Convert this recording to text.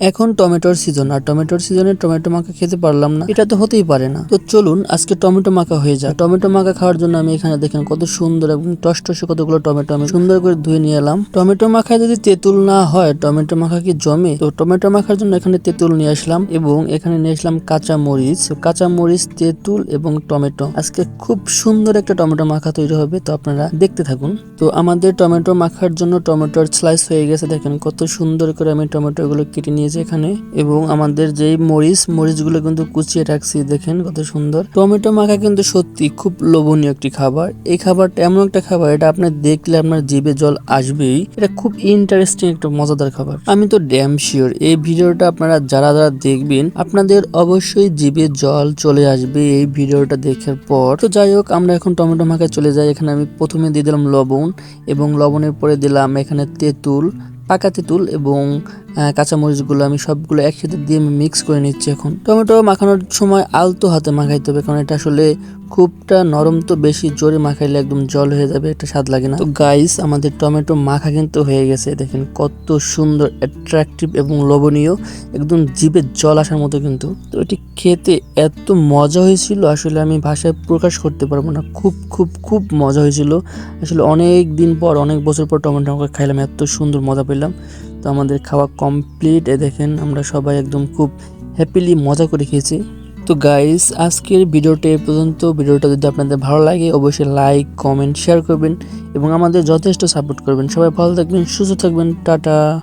এখন টমেটোর সিজন আর টমেটোর সিজনে টমেটো মাখা খেতে পারলাম না। এটা তো হতেই পারে না। তো চলুন, আজকে টমেটো মাখা হয়ে যায় টমেটো মাখা খাওয়ার জন্য আমি এখানে দেখেন কত সুন্দর এবং টসটসে কতগুলো টমেটো আমি সুন্দর করে ধুয়ে নিয়ে এলাম। টমেটো মাখায় যদি তেঁতুল না হয়, টমেটো মাখা কি জমে? তো টমেটো মাখার জন্য এখানে তেঁতুল নিয়ে আসলাম এবং এখানে নিয়ে আসলাম কাঁচা মরিচ। কাঁচা মরিচ, তেঁতুল এবং টমেটো। আজকে খুব সুন্দর একটা টমেটো মাখা তৈরি হবে, তো আপনারা দেখতে থাকুন। তো আমাদের টমেটো মাখার জন্য টমেটোর স্লাইস হয়ে গেছে, দেখেন কত সুন্দর করে আমি টমেটো গুলো কেটে নিয়েছি এখানে। এবং আমাদের যেই মরিচ, মরিচগুলো কিন্তু কুচিয়ে রাখছি, দেখেন কত সুন্দর। টমেটো মাখা কিন্তু সত্যি খুব লোভনীয় একটি খাবার। এই খাবারটা এমন একটা খাবার, এটা আপনি দেখলে আপনার জিভে জল আসবেই। এটা খুব ইন্টারেস্টিং একটা মজাদার খাবার। আমি তো ড্যাম শিওর এই ভিডিওটা আপনারা যারা যারা দেখবেন, আপনাদের অবশ্যই জিভে জল চলে আসবে এই ভিডিওটা দেখার পর। তো যাই হোক, আমরা এখন টমেটো মাখায় চলে যাই। এখানে আমি প্রথমে দিয়ে দিলাম লবণ এবং লবণের পরে দিলাম এখানে তেঁতুল, পাকা তেঁতুল এবং কাঁচামরিচগুলো আমি সবগুলো একসাথে দিয়ে আমি মিক্স করে নিচ্ছি এখন। টমেটো মাখানোর সময় আলতো হাতে মাখাইতে হবে, কারণ এটা আসলে খুবটা নরম তো বেশি জোরে মাখাইলে একদম জল হয়ে যাবে এটা স্বাদ লাগে না। তো গাইস আমাদের টমেটো মাখা কিন্তু হয়ে গেছে, দেখেন কত সুন্দর অ্যাট্রাকটিভ এবং লোভনীয়, একদম জিভে জল আসার মতো কিন্তু। তো এটি খেতে এত মজা হয়েছিল, আসলে আমি ভাষায় প্রকাশ করতে পারব না, খুব খুব খুব মজা হয়েছিল। আসলে অনেক দিন পর, অনেক বছর পর টমেটো মাখা খাইলাম, এত সুন্দর মজা পেলাম। তো আমাদের খাওয়া কমপ্লিট এ দেখেন, আমরা সবাই একদম খুব হ্যাপিলি মজা করে খেয়েছি। তো গাইস আজকের ভিডিওটি এ পর্যন্ত। ভিডিওটা যদি আপনাদের ভালো লাগে, অবশ্যই লাইক কমেন্ট শেয়ার করবেন এবং আমাদের যথেষ্ট সাপোর্ট করবেন। সবাই ভালো থাকবেন, সুস্থ থাকবেন, টাটা।